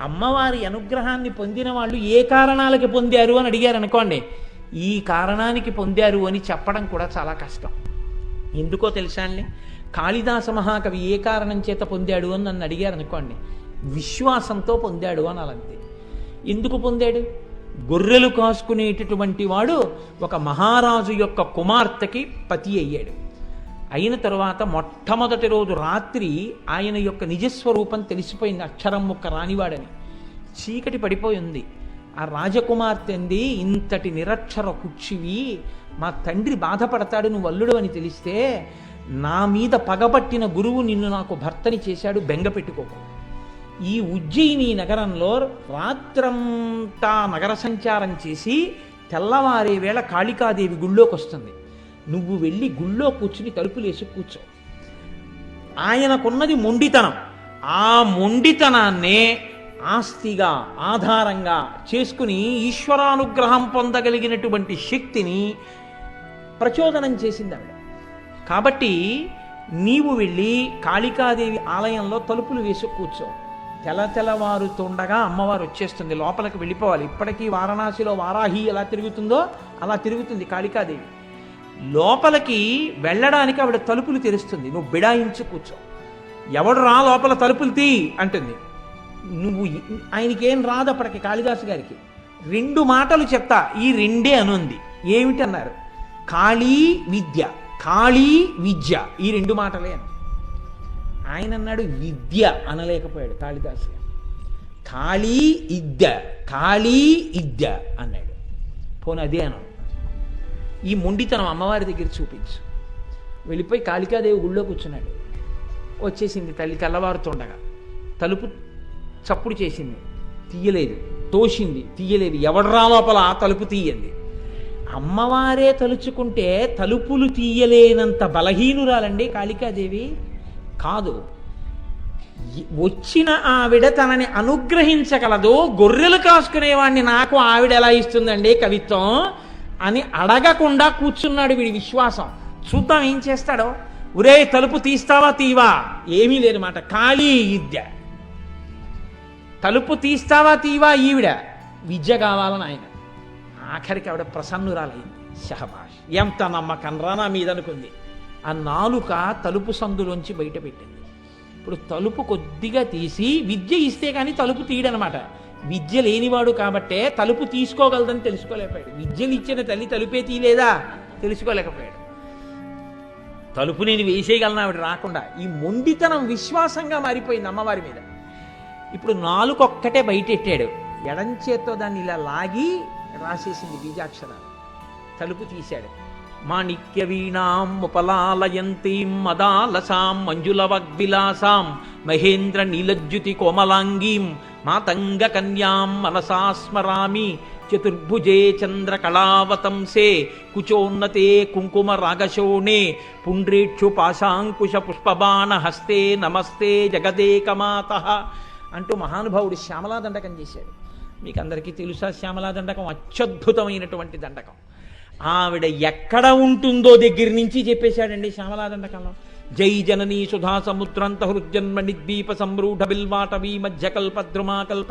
అమ్మవారి అనుగ్రహాన్ని పొందిన వాళ్ళు ఏ కారణాలకి పొందారు అని అడిగారు అనుకోండి. ఈ కారణానికి పొందారు అని చెప్పడం కూడా చాలా కష్టం. ఎందుకో తెలుసా అండి? కాళిదాస మహాకవి ఏ కారణం చేత పొందాడు అని నన్ను అడిగారు అనుకోండి. విశ్వాసంతో పొందాడు అని అలంతే ఎందుకు పొందాడు? గొర్రెలు కాసుకునేటటువంటి వాడు ఒక మహారాజు యొక్క కుమార్తెకి పతి అయ్యాడు. అయిన తరువాత మొట్టమొదటి రోజు రాత్రి ఆయన యొక్క నిజస్వరూపం తెలిసిపోయింది. అక్షరం ముక్క రానివాడని. చీకటి పడిపోయి ఉంది. ఆ రాజకుమార్తె అంది ఇంతటి నిరక్షర కుచ్చివి మా తండ్రి బాధపడతాడు నువ్వు అల్లుడు అని తెలిస్తే నా మీద పగబట్టిన గురువు నిన్ను నాకు భర్తని చేశాడు బెంగ పెట్టుకోకు. ఈ ఉజ్జయిని నగరంలో రాత్రంతా నగర సంచారం చేసి తెల్లవారే వేళ కాళికాదేవి గుళ్ళోకి వస్తుంది నువ్వు వెళ్ళి గుళ్ళో కూర్చుని తలుపులేసి కూర్చో. ఆయనకున్నది మొండితనం. ఆ మొండితనాన్నే ఆస్తిగా ఆధారంగా చేసుకుని ఈశ్వరానుగ్రహం పొందగలిగినటువంటి శక్తిని ప్రచోదనం చేసింది ఆవిడ కాబట్టి నీవు వెళ్ళి కాళికాదేవి ఆలయంలో తలుపులు వేసి కూర్చో. తెల తెల్లవారుతుండగా అమ్మవారు వచ్చేస్తుంది. లోపలికి వెళ్ళిపోవాలి. ఇప్పటికీ వారణాసిలో వారాహి ఎలా తిరుగుతుందో అలా తిరుగుతుంది కాళికాదేవి. లోపలికి వెళ్ళడానికి ఆవిడ తలుపులు తెరుస్తుంది. నువ్వు బిడాయించి కూర్చో. ఎవడు రా లోపల తలుపులు తీ అంటుంది. నువ్వు ఆయనకేం రాదు అప్పటికి కాళిదాసు గారికి. రెండు మాటలు చెప్తా. ఈ రెండే అనుంది. ఏమిటి? అన్నారు. కాళీ విద్య. కాళీ విద్య. ఈ రెండు మాటలే అని ఆయన అన్నాడు విద్య అనలేకపోయాడు కాళిదాసు గారు. కాళీ ఇద్య కాళీ ఇద్య అన్నాడు. పోనీ అదే అన్నాడు ఈ మొండితనం అమ్మవారి దగ్గర చూపించు. వెళ్ళిపోయి కాళికాదేవి గుళ్ళో కూర్చున్నాడు. వచ్చేసింది తల్లి తెల్లవారుతుండగా. తలుపు చప్పుడు చేసింది. తీయలేదు. తోసింది. తీయలేదు. ఎవడరా లోపల ఆ తలుపు తీయండి అమ్మవారే తలుచుకుంటే తలుపులు తీయలేనంత బలహీనురాలండి కాళికాదేవి? కాదు. వచ్చిన ఆవిడ తనని అనుగ్రహించగలదు. గొర్రెలు కాసుకునేవాడిని నాకు ఆవిడ ఎలా ఇస్తుందండి కవిత్వం? అని అడగకుండా కూర్చున్నాడు వీడి విశ్వాసం. చూద్దాం ఏం చేస్తాడో? ఒరే తలుపు తీస్తావా తీవా? ఏమీ లేదు మాట. ఖాళీ విద్య తలుపు తీస్తావా తీవా? ఈవిడ. విద్య కావాలని ఆయన. ఆఖరికి ఆవిడ ప్రసన్నురాలైంది. షహబాష్ ఎంత నమ్మకం రా నా మీద అనుకుంది ఆ నాలుక తలుపు సందులోంచి బయట పెట్టింది ఇప్పుడు తలుపు కొద్దిగా తీసి విద్య ఇస్తే కానీ తలుపు తీయడనమాట విద్య లేనివాడు కాబట్టే తలుపు తీసుకోగలదని తెలుసుకోలేకపోయాడు. విద్యలు ఇచ్చిన తల్లి తలుపే తీయలేదా తెలుసుకోలేకపోయాడు. తలుపు నేను వేసేయగలను? ఆవిడ రాకుండా. ఈ మొండితనం విశ్వాసంగా మారిపోయింది అమ్మవారి మీద. ఇప్పుడు నాలుకొక్కటే బయటెట్టాడు. ఎడంచేత్తో దాన్ని ఇలా లాగి రాసేసింది బీజాక్షరాలు. తలుపు తీశాడు. మాణిక్య ఉపలాలయంతీం మదాలసాం మంజులవగ్విలాసాం మహేంద్ర నీలజ్యుతి కోమలాంగీం మాతంగ కన్యాం మనసా స్మరామి చతుర్భుజే చంద్రకళావతంసే కుచోన్నతే కుంకుమ రాగశోణే పుండ్రీక్షు పాశాంకుశ పుష్పబాణ హస్తే నమస్తే జగదేకమాత అంటూ మహానుభావుడు శ్యామలా దండకం చేశాడు. మీకు అందరికీ తెలుసా శ్యామలా దండకం అత్యద్భుతమైనటువంటి దండకం. ఆవిడ ఎక్కడ ఉంటుందో దగ్గర నుంచి చెప్పేశాడండి శ్యామలాదండ దండకంలో జై జననీ సుధా సముద్రంత హృజన్మ నిద్వీప సంరూఢ బిల్వాటవీ మధ్య కల్ప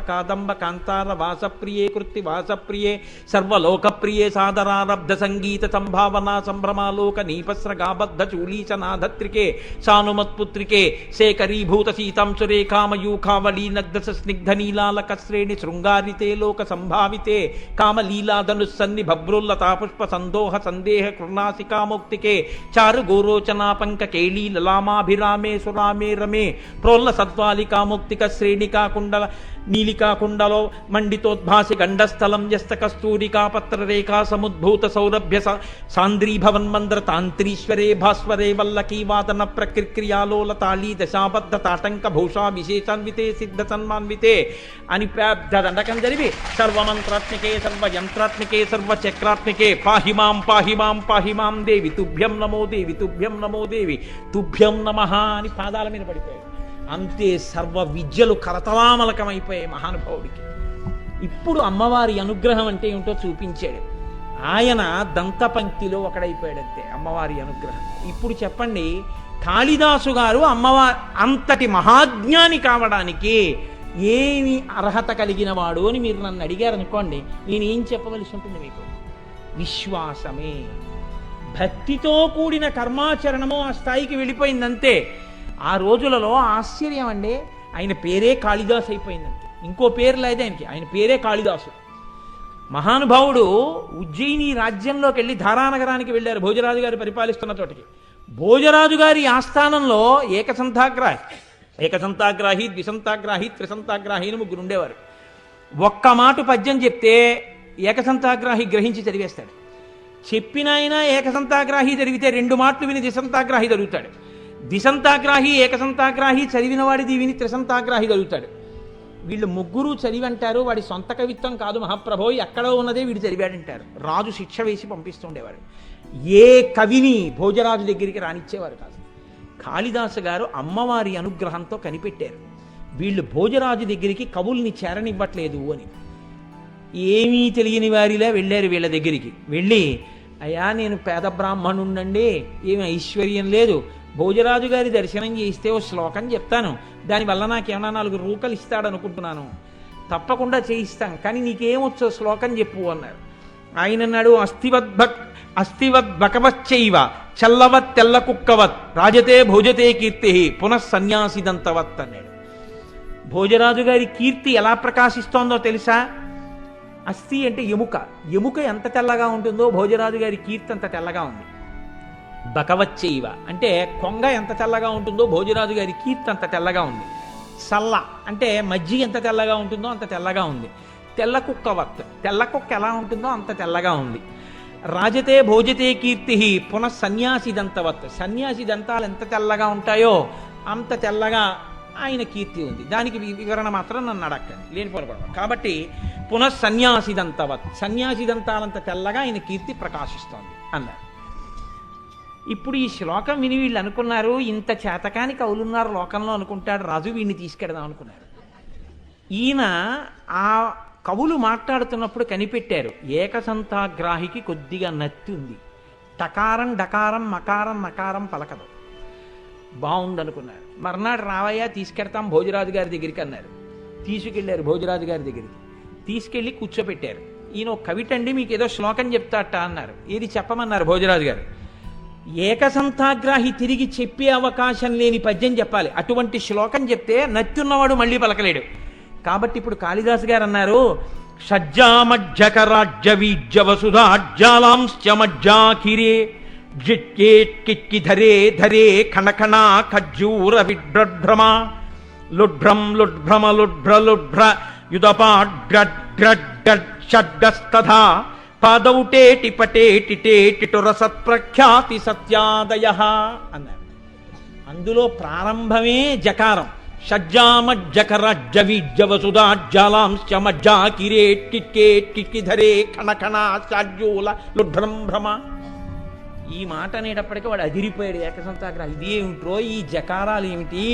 కాదంబ కాంతార వాసప్రియే కృత్తి వాసప్రియే సర్వలోకప్రియే సాదరారబ్ధ సంగీత సంభావనా సంభ్రమాలోక నీపస్ర గాబద్ధ చూలీచ నాధత్రికే సానుమత్పుత్రికే సేకరీభూత సీతాం సురేఖామయూఖావళీ నగ్ధ స్నిగ్ధ నీలాలక శ్రేణి శృంగారితే లోక సంభావితే కామలీలాధనుస్సన్ని భభ్రుల్లతా పుష్ప సందోహ సందేహ కృణాసికాముక్తికే చారు గోరోచనా పంక కేళీ లలామాభిరామే సురామే రమే ప్రోల్ల సత్వాలికా ముక్తిక శ్రేణికా కుండల నీలికా కుండలో మండితోద్భాసి గండస్థలం యస్త కస్తూరికా పత్రరేఖా సముద్భూత సౌరభ్య సాంద్రీభవన్మంద్ర తాంత్రీశ్వరే భాస్వరే వల్లకీ వాదన ప్రక్రియాలోల తాళీ దశాబద్ధ తాటంక భూషా విశేషాన్వితే సిద్ధ సన్మాన్వితే అని పెద్ద దండకం జరిపి సర్వమంత్రాత్మికే సర్వయంత్రాత్మికే సర్వచక్రాత్మికే పాహిమాం పాహిమాం పాహిమాం దేవి తుభ్యం నమో దేవి తుభ్యం నమో దేవి తుభ్యం నమ అని పాదాల మీద పడిపోయాడు. అంతే సర్వ విద్యలు కరతలామలకమైపోయాయి మహానుభావుడికి. ఇప్పుడు అమ్మవారి అనుగ్రహం అంటే ఏమిటో చూపించాడు. ఆయన దంతపంక్తిలో ఒకడైపోయాడంతే అమ్మవారి అనుగ్రహం. ఇప్పుడు చెప్పండి కాళిదాసు గారు అమ్మవారి అంతటి మహాజ్ఞాని కావడానికి ఏమి అర్హత కలిగిన వాడు అని మీరు నన్ను అడిగారు అనుకోండి నేను ఏం చెప్పవలసి ఉంటుంది మీకు? విశ్వాసమే. భక్తితో కూడిన కర్మాచరణము ఆ స్థాయికి వెళ్ళిపోయిందంతే ఆ రోజులలో ఆశ్చర్యం అండి. ఆయన పేరే కాళిదాసు అయిపోయిందంటే. ఇంకో పేరు లేదు ఆయనకి. ఆయన పేరే కాళిదాసు. మహానుభావుడు ఉజ్జయిని రాజ్యంలోకి వెళ్ళి ధారానగరానికి వెళ్ళారు. భోజరాజు గారు పరిపాలిస్తున్న చోటికి. భోజరాజు గారి ఆస్థానంలో ఏకసంతాగ్రాహి ఏకసంతాగ్రాహి ద్విసంతాగ్రాహి త్రిసంతాగ్రాహి అని ముగ్గురు ఉండేవారు. ఒక్క మాట పద్యం చెప్తే ఏకసంతాగ్రాహి గ్రహించి చదివేస్తాడు. చెప్పినైనా ఏకసంతాగ్రాహి చదివితే రెండు మాటలు విని దిశంతాగ్రాహి చదువుతాడు దిశంతాగ్రాహి ఏకసంతాగ్రాహి చదివిన వాడిది విని త్రిసంతాగ్రాహి చదువుతాడు వీళ్ళు ముగ్గురు చదివి అంటారు వాడి సొంత కవిత్వం కాదు మహాప్రభో ఎక్కడో ఉన్నదే వీడు చదివాడంటారు. రాజు శిక్ష వేసి పంపిస్తుండేవాడు. ఏ కవిని భోజరాజు దగ్గరికి రానిచ్చేవారు కాదు. కాళిదాసు గారు అమ్మవారి అనుగ్రహంతో కనిపెట్టారు. వీళ్ళు భోజరాజు దగ్గరికి కవుల్ని చేరనివ్వట్లేదు అని. ఏమీ తెలియని వారిలా వెళ్ళారు వీళ్ళ దగ్గరికి. వెళ్ళి అయ్యా నేను పేద బ్రాహ్మణుండండి ఏమి ఐశ్వర్యం లేదు. భోజరాజు గారి దర్శనం చేస్తే ఓ శ్లోకం చెప్తాను. దానివల్ల నాకేమైనా నాలుగు రూకలు ఇస్తాడనుకుంటున్నాను. తప్పకుండా చేయిస్తాం కానీ నీకేమొచ్చో శ్లోకం చెప్పు అన్నారు. ఆయన అన్నాడు అస్థివద్భక్ అస్థివద్భకవచ్చైవ చల్లవత్ తెల్ల కుక్కవత్ రాజతే భోజతే కీర్తి పునః సన్యాసిదంతవత్ అన్నాడు. భోజరాజు గారి కీర్తి ఎలా ప్రకాశిస్తోందో తెలుసా? అస్థి అంటే ఎముక. ఎముక ఎంత తెల్లగా ఉంటుందో భోజరాజు గారి కీర్తి అంత తెల్లగా ఉంది. బకవచ్చైవ. అంటే కొంగ ఎంత తెల్లగా ఉంటుందో భోజరాజు గారి కీర్తి అంత తెల్లగా ఉంది. సల్ల. అంటే మజ్జి ఎంత తెల్లగా ఉంటుందో అంత తెల్లగా ఉంది. తెల్ల కుక్క వత్. తెల్ల కుక్క ఎలా ఉంటుందో అంత తెల్లగా ఉంది. రాజతే భోజతే కీర్తి పునః సన్యాసి దంతవత్ సన్యాసి దంతాలు ఎంత తెల్లగా ఉంటాయో అంత తెల్లగా ఆయన కీర్తి ఉంది. దానికి వివరణ మాత్రం నన్ను అడగండి లేని పొరపడవ కాబట్టి పునః సన్యాసిదంతవత్. సన్యాసిదంతాలంత తెల్లగా ఆయన కీర్తి ప్రకాశిస్తోంది అన్నారు. ఇప్పుడు ఈ శ్లోకం విని వీళ్ళు అనుకున్నారు ఇంత చేతకాని కవులున్నారు లోకంలో అనుకుంటాడు రాజు వీడిని తీసుకెడదాం అనుకున్నారు. ఈయన ఆ కవులు మాట్లాడుతున్నప్పుడు కనిపెట్టారు ఏకసంతాగ్రాహికి కొద్దిగా నత్తి ఉంది. టకారం డకారం మకారం నకారం పలకదు. బాగుందనుకున్నారు మర్నాడు రావయ్య తీసుకెడతాం భోజరాజు గారి దగ్గరికి అన్నారు. తీసుకెళ్ళారు భోజరాజు గారి దగ్గరికి. తీసుకెళ్ళి కూర్చోపెట్టారు ఈయన ఒక కవిటండి మీకు ఏదో శ్లోకం చెప్తాట అన్నారు. ఏది చెప్పమన్నారు భోజరాజు గారు? ఏకసంతాగ్రాహి తిరిగి చెప్పే అవకాశం లేని పద్యం చెప్పాలి. అటువంటి శ్లోకం చెప్తే నచ్చున్నవాడు మళ్ళీ పలకలేడు. కాబట్టి ఇప్పుడు కాళిదాసు గారు అన్నారు షజ్జామజ్జకరాజ్య వీజ్య ధరే ధరే ఖణఖణ ఖజ్జూర విడ్రభ్రమ లుడ్భ్రం లుడ్భ్రమ లుడ్భ్ర లుడ్భ్ర యుదపాడ్రడ్రడ్షడ్గస్తథా పాదౌటేటి పటేటి టేటిటుర సత్ప్రఖ్యాతి సత్యాదయ అన్నారు అందులో ప్రారంభమే జకారం షజ్జామజ్జకరజ్జవిజ్జవసుధాజ్జాలాంశ్చమజ్జా కిరేట్కిక్కేట్కిక్కి ధరే కణకణ చాజ్యూల లుఢ్రం భ్రమ ఈ మాట అనేటప్పటికీ వాడు అదిరిపోయాడు ఏకసంతాగ్రహ ఇదేమిట్రో ఈ జకారాలు ఏమిటి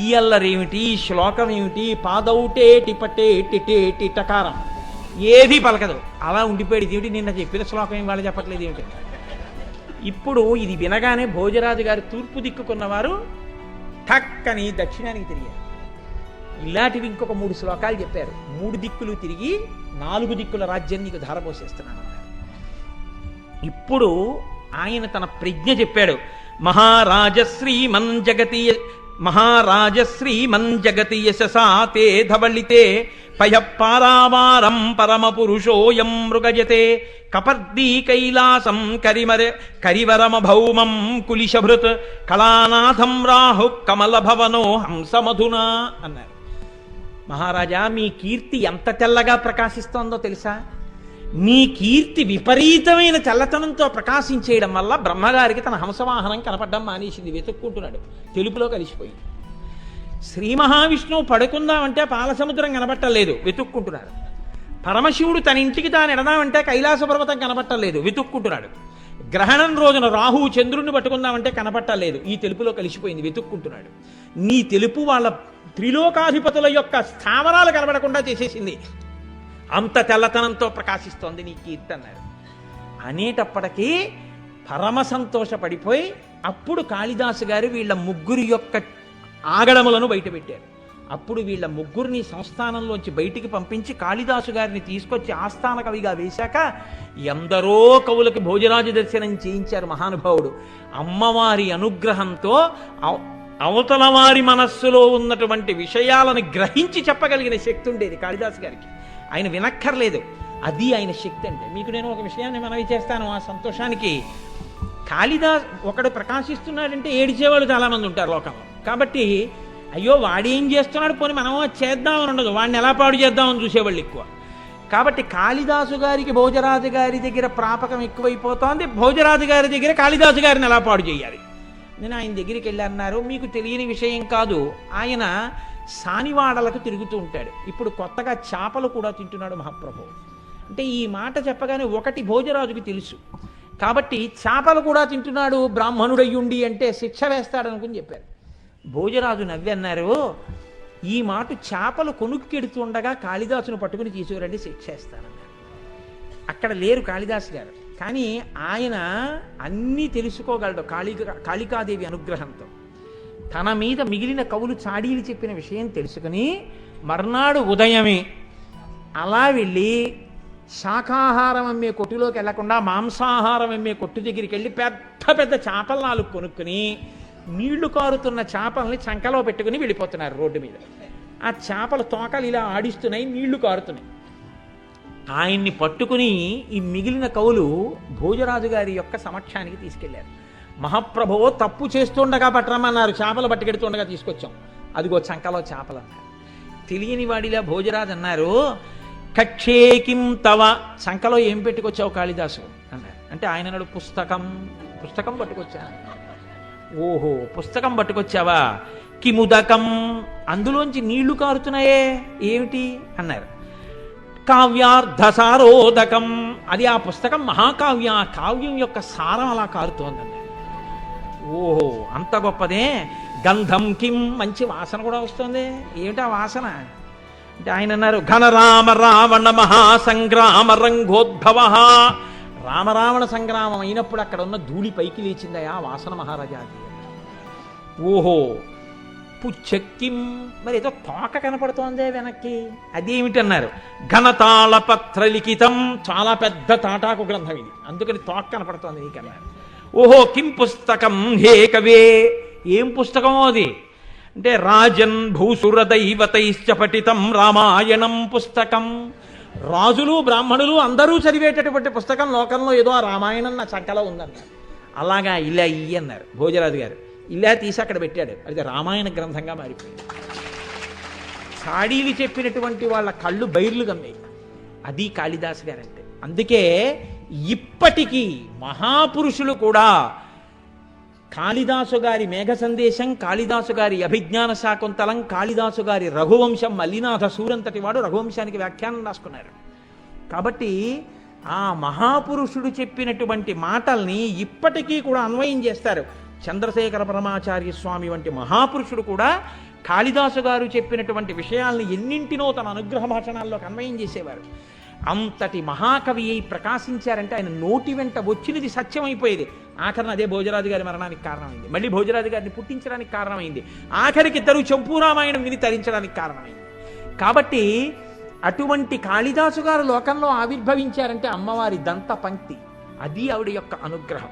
ఈ అల్లరేమిటి ఈ శ్లోకం ఏమిటి పాదౌటే టిపటే టిటే టిటకారం. ఏది పలకదు. అలా ఉండిపోయేది ఏమిటి? నిన్న చెప్పిన శ్లోకం ఏం వాళ్ళు చెప్పట్లేదు ఏమిటి? ఇప్పుడు ఇది వినగానే భోజరాజు గారు తూర్పు దిక్కుకున్నవారు టక్కని దక్షిణానికి తిరిగారు. ఇలాంటివి ఇంకొక మూడు శ్లోకాలు చెప్పారు. మూడు దిక్కులు తిరిగి నాలుగు దిక్కుల రాజ్యం నీకు ధారపోసేస్తున్నాను ఇప్పుడు ఆయన తన ప్రజ్ఞ చెప్పాడు. మహారాజశ్రీ మన్ జగతి మహారాజశ్రీ జగతి యశసా తే ధవళితే పయ పారావారం పరమ పురుషోయం మృగజతే కపర్దీ కైలాసం కరిమర కరివరమ భౌమం కులిశభృత్ కళానాథం రాహు కమల భవనో హంసమధునా అన్నారు. మహారాజా మీ కీర్తి ఎంత తెల్లగా ప్రకాశిస్తోందో తెలుసా? మీ కీర్తి విపరీతమైన చల్లతనంతో ప్రకాశించేయడం వల్ల బ్రహ్మగారికి తన హంసవాహనం కనపడడం మానేసింది వెతుక్కుంటున్నాడు. తెలుపులో కలిసిపోయింది. శ్రీ మహావిష్ణువు పడుకుందామంటే పాలసముద్రం కనబట్టలేదు వెతుక్కుంటున్నాడు. పరమశివుడు తన ఇంటికి తాను ఎడదామంటే కైలాస పర్వతం కనబట్టలేదు వెతుక్కుంటున్నాడు. గ్రహణం రోజున రాహువు చంద్రుణ్ణి పట్టుకుందామంటే కనపట్టలేదు ఈ తెలుపులో కలిసిపోయింది వెతుక్కుంటున్నాడు. నీ తెలుపు వాళ్ళ త్రిలోకాధిపతుల యొక్క స్థావరాలు కనబడకుండా చేసేసింది. అంత తెల్లతనంతో ప్రకాశిస్తోంది నీ కీర్తి అన్నారు అనేటప్పటికీ పరమ సంతోషపడిపోయి అప్పుడు కాళిదాసు గారు వీళ్ళ ముగ్గురి యొక్క ఆగడములను బయటపెట్టారు. అప్పుడు వీళ్ళ ముగ్గురిని సంస్థానంలోంచి బయటికి పంపించి కాళిదాసు గారిని తీసుకొచ్చి ఆస్థాన కవిగా వేశాక ఎందరో కవులకి భోజరాజు దర్శనం చేయించారు మహానుభావుడు. అమ్మవారి అనుగ్రహంతో అవతల వారి మనస్సులో ఉన్నటువంటి విషయాలను గ్రహించి చెప్పగలిగిన శక్తి ఉండేది కాళిదాసు గారికి. ఆయన వినక్కర్లేదు. అది ఆయన శక్తి అంటే. మీకు నేను ఒక విషయాన్ని మనవి చేస్తాను ఆ సంతోషానికి. కాళిదాస్ ఒకడు ప్రకాశిస్తున్నాడంటే ఏడిచేవాళ్ళు చాలామంది ఉంటారు లోకంలో. కాబట్టి అయ్యో వాడేం చేస్తున్నాడు? పోనీ మనం చేద్దామని ఉండదు. వాడిని ఎలా పాడు చేద్దామని చూసేవాళ్ళు ఎక్కువ. కాబట్టి కాళిదాసు గారికి భోజరాజు గారి దగ్గర ప్రాపకం ఎక్కువైపోతోంది. భోజరాజు గారి దగ్గర కాళిదాసు గారిని ఎలా పాడు చేయాలి? నేను ఆయన దగ్గరికి వెళ్ళి అన్నారు మీకు తెలియని విషయం కాదు. ఆయన సానివాడలకు తిరుగుతూ ఉంటాడు. ఇప్పుడు కొత్తగా చేపలు కూడా తింటున్నాడు మహాప్రభు. అంటే ఈ మాట చెప్పగానే ఒకటి భోజరాజుకి తెలుసు. కాబట్టి చేపలు కూడా తింటున్నాడు బ్రాహ్మణుడయ్యుండి అంటే శిక్ష వేస్తాడనుకుని చెప్పారు. భోజరాజు నవ్వన్నారు ఈ మాట చేపలు కొనుక్కెడుతుండగా కాళిదాసును పట్టుకుని తీసుకురండి శిక్ష వేస్తానన్నారు. అక్కడ లేరు కాళిదాసు గారు. కానీ ఆయన అన్నీ తెలుసుకోగలడు కాళిక కాళికాదేవి అనుగ్రహంతో. తన మీద మిగిలిన కవులు చాడీలు చెప్పిన విషయం తెలుసుకుని మర్నాడు ఉదయమే అలా వెళ్ళి శాకాహారం అమ్మే కొట్టులోకి వెళ్ళకుండా మాంసాహారం అమ్మే కొట్టు దగ్గరికి వెళ్ళి పెద్ద పెద్ద చేపల నాలుగు కొనుక్కుని నీళ్ళు కారుతున్న చేపల్ని చంకలో పెట్టుకుని వెళ్ళిపోతున్నారు రోడ్డు మీద. ఆ చేపల తోకలు ఇలా ఆడిస్తున్నాయి నీళ్ళు కారుతున్నాయి. ఆయన్ని పట్టుకుని ఈ మిగిలిన కవులు భోజరాజు గారి యొక్క సమక్షానికి తీసుకెళ్ళారు. మహాప్రభువు తప్పు చేస్తుండగా పట్టరమన్నారు చేపలు పట్టుకెడుతుండగా తీసుకొచ్చాం. అదిగో చంకలో చేపలు అన్నారు తెలియని వాడిలా భోజరాజు అన్నారు కక్షేకిం తవ. చంకలో ఏం పెట్టుకొచ్చావు కాళిదాసు? అన్నారు. అంటే ఆయన అన్నాడు పుస్తకం. పుస్తకం పట్టుకొచ్చాను. ఓహో పుస్తకం పట్టుకొచ్చావా? కిముదకం. అందులోంచి నీళ్ళు కారుతున్నాయే? ఏమిటి? అన్నారు. కావ్యార్థసారోదకం అది ఆ పుస్తకం మహాకావ్య. కావ్యం యొక్క సారం అలా కారుతోందన్నారు. ఓహో అంత గొప్పదే. గంధం కిం మంచి వాసన కూడా వస్తుంది. ఏమిటా వాసన? అంటే ఆయన అన్నారు ఘనరామ రావణ మహాసంగ్రామ రంగోద్భవ. రామరావణ సంగ్రామం అయినప్పుడు అక్కడ ఉన్న ధూళి పైకి లేచిందయా వాసన మహారాజాది ఓహో పుచ్చక్కిం మరి ఏదో తోక కనపడుతోందే వెనక్కి. అదేమిటన్నారు? ఘనతాళ పత్ర లిఖితం చాలా పెద్ద తాటాకు గ్రంథం ఇది. అందుకని తోక కనపడుతోంది నీకన్నారు. ఓహో కిం పుస్తకం హే కవే? ఏం పుస్తకం అది? అంటే రాజన్ భూసుర దైవతైశ్చ పఠితం రామాయణం పుస్తకం. రాజులు బ్రాహ్మణులు అందరూ చదివేటటువంటి పుస్తకం లోకంలో ఏదో ఆ రామాయణం నా చక్కలో ఉందన్నారు అలాగా ఇలా ఇయ్యి అన్నారు భోజరాజు గారు. ఇలా తీసి అక్కడ పెట్టాడు. అది రామాయణ గ్రంథంగా మారిపోయింది. సాడీలు చెప్పినటువంటి వాళ్ళ కళ్ళు బైర్లు కమ్మాయి. అది కాళిదాసు గారంటే. అందుకే ఇప్పటికీ మహాపురుషులు కూడా కాళిదాసు గారి మేఘ సందేశం కాళిదాసు గారి అభిజ్ఞాన శాకుంతలం కాళిదాసు గారి రఘువంశం మల్లినాథ సూరంతటి వాడు రఘువంశానికి వ్యాఖ్యానం రాసుకున్నారు. కాబట్టి ఆ మహాపురుషుడు చెప్పినటువంటి మాటల్ని ఇప్పటికీ కూడా అన్వయం చేస్తారు. చంద్రశేఖర పరమాచార్య స్వామి వంటి మహాపురుషుడు కూడా కాళిదాసు గారు చెప్పినటువంటి విషయాల్ని ఎన్నింటినో తన అనుగ్రహ భాషణాల్లోకి అన్వయం చేసేవారు. అంతటి మహాకవి అయి ప్రకాశించారంటే ఆయన నోటి వెంట వచ్చినది సత్యమైపోయేది. ఆఖరణ అదే భోజరాజు గారి మరణానికి కారణమైంది. మళ్ళీ భోజరాజు గారిని పుట్టించడానికి కారణమైంది. ఆఖరికి ఇద్దరు చంపూరామాయణం విని తరించడానికి కారణమైంది. కాబట్టి అటువంటి కాళిదాసు గారు లోకంలో ఆవిర్భవించారంటే అమ్మవారి దంత పంక్తి అది ఆవిడ యొక్క అనుగ్రహం.